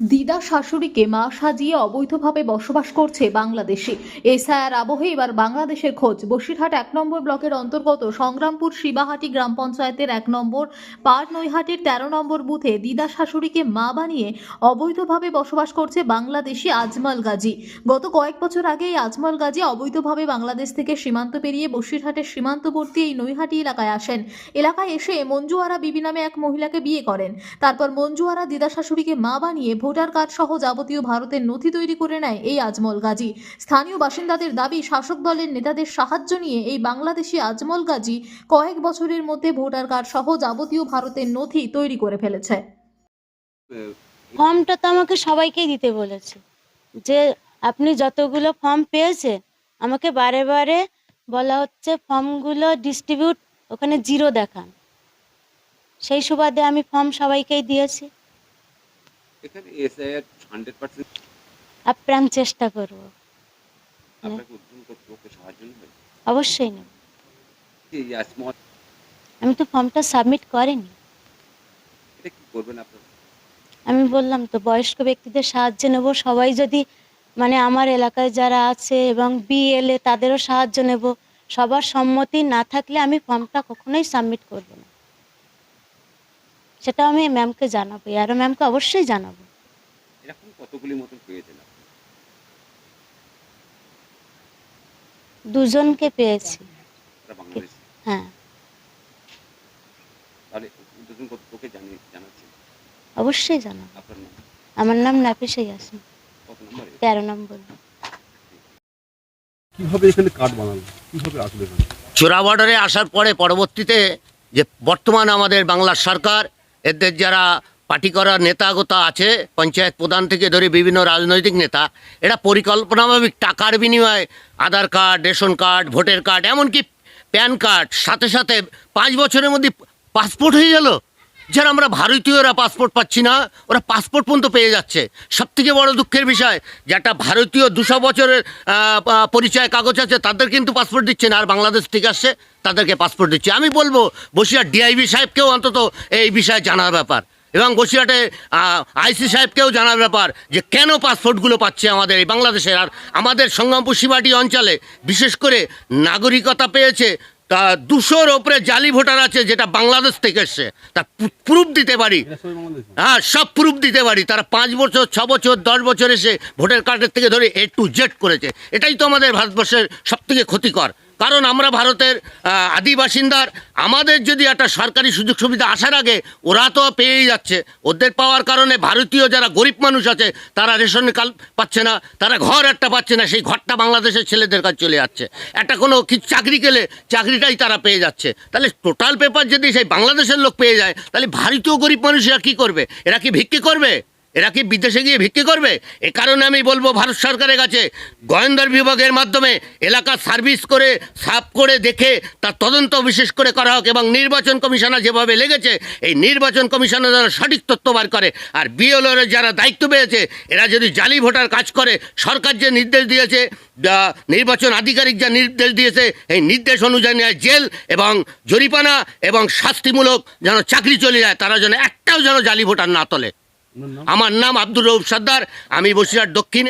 দিদা শাশুড়িকে মা সাজিয়ে অবৈধভাবে বসবাস করছে বাংলাদেশে। এসআইআর আবহে এবার বাংলাদেশের খোঁজ। বসিরহাট এক নম্বর ব্লকের অন্তর্গত সংগ্রামপুর শিবাহাটি গ্রাম পঞ্চায়েতের এক নম্বর পার নৈহাটির তেরো নম্বর বুথে দিদা শাশুড়িকে মা বানিয়ে অবৈধভাবে বসবাস করছে বাংলাদেশি আজমল গাজী। গত কয়েক বছর আগে এই আজমল গাজী অবৈধভাবে বাংলাদেশ থেকে সীমান্ত পেরিয়ে বসিরহাটের সীমান্তবর্তী এই নৈহাটি এলাকায় আসেন। এলাকায় এসে মঞ্জুয়ারা বিবি নামে এক মহিলাকে বিয়ে করেন। তারপর মঞ্জুয়ারা দিদা শাশুড়িকে মা বানিয়ে ভোটার কার্ড সহ যাবতীয় ভারতের নথি তৈরি করে নেয় এই আজমল গাজী। স্থানীয় বাসিন্দাদের দাবি, শাসক দলের নেতাদের সাহায্য নিয়ে এই বাংলাদেশি আজমল গাজী কয়েক বছরের মধ্যে ভোটার কার্ড সহ যাবতীয় ভারতের নথি তৈরি করে ফেলেছে। ফর্মটা তো আমাকে সবাইকেই দিতে বলেছে যে, আপনি যতগুলো ফর্ম পেয়েছে আমাকে বারে বারে বলা হচ্ছে ফর্মগুলো ডিস্ট্রিবিউট, ওখানে জিরো দেখান। সেই সুবাদে আমি ফর্ম সবাইকেই দিয়েছি। এখানে এসআইআর হান্ড্রেড পার্সেন্ট আপ্রাণ চেষ্টা করব। আপনাকে উদ্ধার কর্তৃপক্ষের সাহায্য নেবে? অবশ্যই নেব। আমি তো ফর্মটা সাবমিট করিনি। এটা কি করবেন আপনারা? আমি বললাম তো বয়স্ক ব্যক্তিদের সাহায্য নেব। সবাই যদি মানে আমার এলাকায় যারা আছে এবং বিএলএ তাদেরও সাহায্য নেব। সবার সম্মতি না থাকলে আমি ফর্মটা কখনোই সাবমিট করব না। সেটা আমি ম্যামকে জানাব আরও ম্যামকে অবশ্যই জানাব। এরকম কতগুলি মতন পেয়েছেন দুজনকে পেয়েছি। হ্যাঁ। অবশ্যই জানাব। আমার নাম নাফিসে ইয়াসিন। কত তেরো নম্বর। কীভাবে এখানে কার্ড বানালো কীভাবে আসবে চোরা বর্ডারে আসার পরে পরবর্তীতে যে বর্তমান আমাদের বাংলার সরকার এদের যারা পার্টি করার নেতাগোতা আছে, পঞ্চায়েত প্রধান থেকে ধরে বিভিন্ন রাজনৈতিক নেতা, এরা পরিকল্পনাভাবে টাকার বিনিময়ে Aadhaar card, ration card, voter card, এমনকি প্যান কার্ড, সাথে সাথে পাঁচ বছরের মধ্যে পাসপোর্ট হয়ে গেল। যারা আমরা ভারতীয়রা পাসপোর্ট পাচ্ছি না, ওরা পাসপোর্ট পর্যন্ত পেয়ে যাচ্ছে। সব থেকে বড় দুঃখের বিষয় যে একটা ভারতীয় দুশো বছরের পরিচয় কাগজ আছে, তাদের কিন্তু পাসপোর্ট দিচ্ছে না, আর বাংলাদেশ থেকে আসছে, তাদেরকে পাসপোর্ট দিচ্ছে। আমি বলব, বসিরহাট ডিআইবি সাহেবকেও অন্তত এই বিষয়ে জানার ব্যাপার, এবং বসিরহাটে আইসি সাহেবকেও জানার ব্যাপার, যে কেন পাসপোর্টগুলো পাচ্ছে আমাদের এই বাংলাদেশের, আর আমাদের সংগ্রামপুর শিবাটি অঞ্চলে বিশেষ করে নাগরিকতা পেয়েছে তা দুশোর ওপরে জালি ভোটার আছে যেটা বাংলাদেশ থেকে এসছে। তা প্রুফ দিতে পারি। হ্যাঁ সব প্রুফ দিতে পারি। তারা পাঁচ বছর ছ বছর দশ বছর এসে ভোটার কার্ডের থেকে ধরে এ টু জেড করেছে। এটাই তো আমাদের ভারতবর্ষের সব থেকে ক্ষতিকর। কারণ আমরা ভারতের আদি বাসিন্দার, আমাদের যদি একটা সরকারি সুযোগ সুবিধা আসার আগে ওরা তো পেয়েই যাচ্ছে। ওদের পাওয়ার কারণে ভারতীয় যারা গরিব মানুষ আছে, তারা রেশন কাল পাচ্ছে না, তারা ঘর একটা পাচ্ছে না, সেই ঘরটা বাংলাদেশের ছেলেদের কাছে চলে যাচ্ছে। একটা কোনো চাকরি গেলে চাকরিটাই তারা পেয়ে যাচ্ছে। তাহলে টোটাল পেপার যদি সেই বাংলাদেশের লোক পেয়ে যায়, তাহলে ভারতীয় গরিব মানুষেরা কী করবে? এরা কি ভিক্ষি করবে? এরা কি বিদেশে গিয়ে ভিক্ষি করবে? এ কারণে আমি বলব ভারত সরকারের কাছে গোয়েন্দার বিভাগের মাধ্যমে এলাকা সার্ভিস করে, সাফ করে দেখে, তার তদন্ত বিশেষ করে করা হোক এবং নির্বাচন কমিশনার যেভাবে লেগেছে, এই নির্বাচন কমিশনার যেন সঠিক তথ্য বার করে। আর বিএলওর যারা দায়িত্ব পেয়েছে, এরা যদি জালি ভোটার কাজ করে, সরকার যে নির্দেশ দিয়েছে নির্বাচন আধিকারিক যা নির্দেশ দিয়েছে, এই নির্দেশ অনুযায়ী নেয় জেল এবং জরিপানা এবং শাস্তিমূলক যেন চাকরি চলে যায়, তারা যেন একটাও যেন জালি ভোটার না তোলে। আমার নাম আব্দুল রৌফ সর্দার আমি বসিরহাট দক্ষিণে।